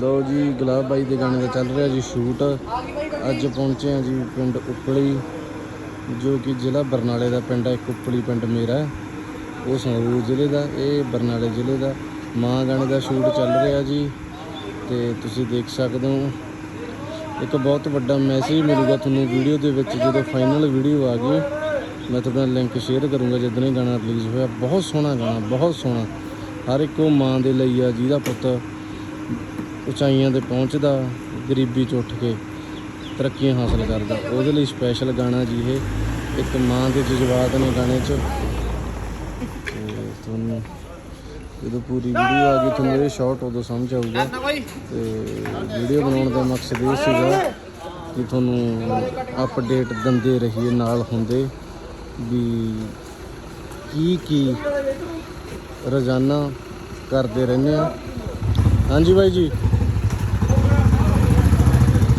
ਲੋ ਜੀ, ਗੁਲਾਬ ਬਾਈ ਦੇ ਗਾਣੇ ਦਾ ਚੱਲ ਰਿਹਾ ਜੀ ਸ਼ੂਟ। ਅੱਜ ਪਹੁੰਚੇ ਆ ਜੀ ਪਿੰਡ ਉਪਲੀ, ਜੋ ਕਿ ਜ਼ਿਲ੍ਹਾ ਬਰਨਾਲੇ ਦਾ ਪਿੰਡ ਹੈ, ਇੱਕ ਉਪਲੀ ਪਿੰਡ ਮੇਰਾ। ਉਹ ਸੰਗਰੂਰ ਜ਼ਿਲ੍ਹੇ ਦਾ, ਇਹ ਬਰਨਾਲੇ ਜ਼ਿਲ੍ਹੇ ਦਾ ਮਾਂ ਗਾਣੇ ਦਾ ਸ਼ੂਟ ਚੱਲ ਰਿਹਾ ਜੀ। ਤੇ ਤੁਸੀਂ ਦੇਖ ਸਕਦੇ ਹੋ, ਇੱਕ ਬਹੁਤ ਵੱਡਾ ਮੈਸੇਜ ਮਿਲੂਗਾ ਤੁਹਾਨੂੰ ਵੀਡੀਓ ਦੇ ਵਿੱਚ, ਜਦੋਂ ਫਾਈਨਲ ਵੀਡੀਓ ਆ ਗਈ। ਮੈਂ ਤੁਹਾਡੇ ਨਾਲ ਲਿੰਕ ਸ਼ੇਅਰ ਕਰੂੰਗਾ ਜਦੋਂ ਇਹ ਗਾਣਾ ਰਿਲੀਜ਼ ਹੋਇਆ। ਬਹੁਤ ਸੋਹਣਾ ਗਾਣਾ, ਬਹੁਤ ਸੋਹਣਾ। ਹਰ ਇੱਕ ਉਹ ਮਾਂ ਦੇ ਲਈ ਆ ਜਿਹਦਾ ਪੁੱਤ ਉਚਾਈਆਂ ਤੇ ਪਹੁੰਚਦਾ, ਗਰੀਬੀ ਚ ਉੱਠ ਕੇ ਤਰੱਕੀਆਂ ਹਾਸਲ ਕਰਦਾ। ਉਹਦੇ ਲਈ ਸਪੈਸ਼ਲ ਗਾਣਾ ਜੀ ਇਹ। ਇੱਕ ਮਾਂ ਦੇ ਜਜ਼ਬਾਤ ਨੇ ਗਾਣੇ 'ਚ। ਤੇ ਤੁਹਾਨੂੰ ਜਦੋਂ ਪੂਰੀ ਵੀਡੀਓ ਆ ਗਈ, ਤੁਹਾਨੂੰ ਇਹ ਸ਼ਾਰਟ ਉਦੋਂ ਸਮਝ ਆਊਗਾ। ਤੇ ਵੀਡੀਓ ਬਣਾਉਣ ਦਾ ਮਕਸਦ ਇਹ ਸੀਗਾ ਕਿ ਤੁਹਾਨੂੰ ਅਪਡੇਟ ਦਿੰਦੇ ਰਹੀਏ, ਨਾਲ ਹੁੰਦੇ। ਵੀ ਕੀ ਕੀ ਰੋਜ਼ਾਨਾ ਕਰਦੇ ਰਹਿੰਦੇ ਆ। ਹਾਂਜੀ ਬਾਈ ਜੀ।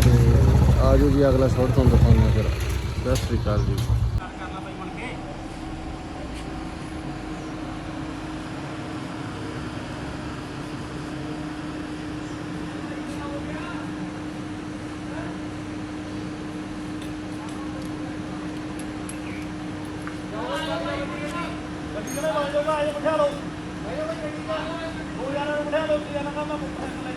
ਤੇ ਆਜੋ ਜੀ ਅਗਲਾ ਸ਼ਾਟ ਤੁਹਾਨੂੰ ਦਿਖਾਉਂਦੇ ਫਿਰ। ਸਤਿ ਸ੍ਰੀ ਅਕਾਲ ਜੀ। ਕਿਹੜਾ ਬੰਦ ਹੋਗਾ ਆਏ ਬਿਠਾ ਲਓ। ਹੋ ਯਾਰ ਬਿਠਾ ਲਓ ਕੀ ਜਾਣਾ ਕੰਮ ਮੁੱਕਣਾ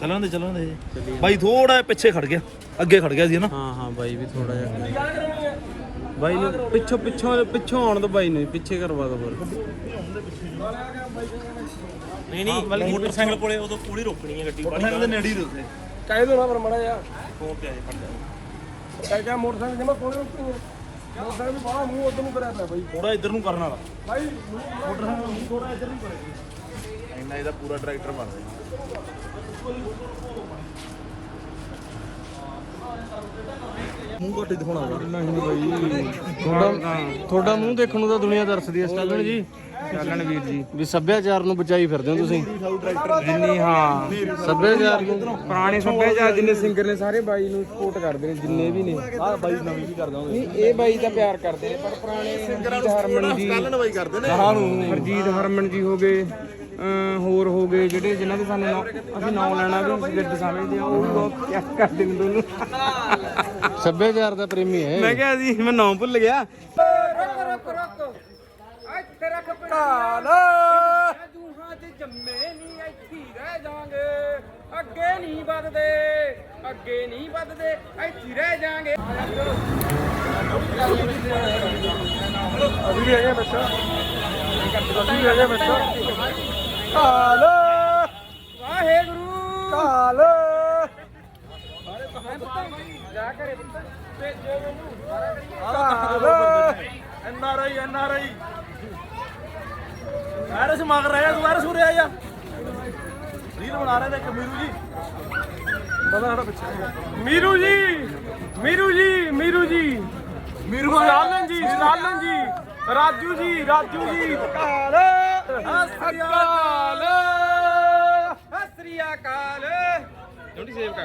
ਚੱਲਣ ਦੇ ਚੱਲਣ ਦੇ ਬਾਈ ਥੋੜਾ ਪਿੱਛੇ ਖੜ ਗਿਆ। ਅੱਗੇ ਖੜ ਗਿਆ ਸੀ ਨਾ। ਹਾਂ ਹਾਂ ਬਾਈ ਵੀ ਥੋੜਾ ਜਿਹਾ ਬਾਈ ਨੂੰ ਪਿੱਛੋਂ ਪਿੱਛੋਂ ਪਿੱਛੋਂ ਆਉਣ ਤੋਂ ਬਾਈ ਨੂੰ ਪਿੱਛੇ ਕਰਵਾ ਦੋ ਫਿਰ ਨਹੀਂ ਨਹੀਂ ਮੋਟਰਸਾਈਕਲ ਕੋਲੇ ਉਦੋਂ ਪੂਰੀ ਰੋਕਣੀ ਹੈ ਗੱਡੀ ਮੋਟਰਸਾਈਕਲ ਦੇ ਨੇੜੇ ਹੀ ਰੁਕੇ ਕਾਇਦ ਹੋਣਾ ਪਰ ਮੜਾ ਜਾ ਫੋਨ ਤੇ ਆਏ ਫੜ ਜਾ ਕਾਇਦ ਮੋਟਰਸਾਈਕਲ ਜਮਾ ਕੋਲੇ ਰੁਕਣੀ ਮੋਟਰਸਾਈਕਲ ਵੀ ਬਾਹਰ ਮੂੰਹ ਉਧਰ ਨੂੰ ਕਰਿਆ ਪਿਆ ਬਾਈ। ਥੋੜਾ ਇੱਧਰ ਨੂੰ ਕਰਨ ਵਾਲਾ। ਬਾਈ ਮੋਟਰਸਾਈਕਲ ਥੋੜਾ ਇੱਧਰ ਨੂੰ ਕਰਿਆ ਇੰਨਾ ਇਹਦਾ ਪੂਰਾ ਟਰੈਕਟਰ ਬਣਦਾ ਮੂੰਹ ਘੱਟ ਦਿਖਾਉਣਾ ਨਹੀਂ ਬਾਈ। ਤੁਹਾਡਾ ਤੁਹਾਡਾ ਮੂੰਹ ਦੇਖਣ ਨੂੰ ਤਾਂ ਦੁਨੀਆ ਤਰਸਦੀ ਹੈ ਸਟਾਲਨ ਜੀ। ਚੱਲਣ ਵੀਰ ਜੀ। ਵੀ ਸੱਭਿਆਚਾਰ ਨੂੰ ਬਚਾਈ ਫਿਰਦੇ ਹੋ ਤੁਸੀਂ। ਜਿੰਨੀ ਹਾਂ। ਸੱਭਿਆਚਾਰ ਨੂੰ। ਪੁਰਾਣੇ ਸੱਭਿਆਚਾਰ ਜਿੰਨੇ ਸਿੰਗਰ ਨੇ ਸਾਰੇ ਬਾਈ ਨੂੰ ਸਪੋਰਟ ਕਰਦੇ ਨੇ ਜਿੰਨੇ ਵੀ ਨੇ। ਆਹ ਬਾਈ ਨਵੀਂ ਵੀ ਕਰਦਾ ਹੁੰਦਾ। ਨਹੀਂ ਇਹ ਬਾਈ ਤਾਂ ਪਿਆਰ ਕਰਦੇ ਨੇ ਪਰ ਪੁਰਾਣੇ ਹਰਜੀਤ ਹਰਮਨ ਜੀ ਬਾਈ ਕਰਦੇ ਨੇ। ਹਾਂ ਹਰਜੀਤ ਹਰਮਨ ਜੀ ਹੋ ਗਏ। ਹੋਰ ਹੋ ਗਏ ਜਿਹੜੇ ਜਿਨ੍ਹਾਂ ਦੇ ਸਾਨੂੰ ਨਾਂ- ਅਸੀਂ ਨਾਮ ਲੈਣਾ ਵੀ ਗੱਡ ਸਮਝਦੇ ਆ ਉਹ ਵੀ ਬਹੁਤ ਪਿਆਰ ਕਰਦੇ ਨੇ ਦੋਨੋਂ। ਸੱਭਿਆਚਾਰ ਦਾ ਪ੍ਰੇਮੀ ਹੈ ਮੈਂ ਕਿਹਾ ਸੀ ਮੈਂ ਨਾਮ ਭੁੱਲ ਗਿਆ। ਰੁਕ ਰੁਕ ਰੁਕ ਇੱਥੇ ਰੱਖ ਕਾਲ ਦੂਹਾਂ ਚ ਜੰਮੇ ਨਹੀਂ ਇੱਥੇ ਹੀ ਰਹਿ ਜਾਾਂਗੇ ਅੱਗੇ ਨਹੀਂ ਵੱਧਦੇ ਅੱਗੇ ਨਹੀਂ ਵੱਧਦੇ ਇੱਥੇ ਹੀ ਰਹਿ ਜਾਾਂਗੇ ਅਭੀ ਹੈਗਾ ਬੱਚਾ ਅਭੀ ਹੈਗਾ ਬੱਚਾ ਕਾਲ। ਵਾਹਿਗੁਰੂ। ਕਾਲ। ਜਾ ਕਰੇ ਪੁੱਤ ਭੇਜੋ ਮੈਨੂੰ। Call. N R I N R I. Virus ਮਗਰ ਰਿਹਾ ਤੂੰ ਵਾਇਰਸ ਆਇਆ ਰੀਲ ਬਣਾ ਰਹੇ ਨੇ ਇੱਕ ਮੀਰੂ ਜੀ। ਪਤਾ ਸਾਡਾ ਪਿੱਛੇ ਮੀਰੂ ਜੀ ਮੀਰੂ ਜੀ ਮੀਰੂ ਜੀ। ਮੀਰੂ ਸਟਾਲਨ ਜੀ ਸਟਾਲਨ ਜੀ। ਰਾਜੂ ਜੀ ਰਾਜੂ ਜੀ। ਕਾਲ। ਅਕਾਲ। ਸ੍ਰੀ ਅਕਾਲ। ਜੋੜੀ ਸੇਵ ਕਰ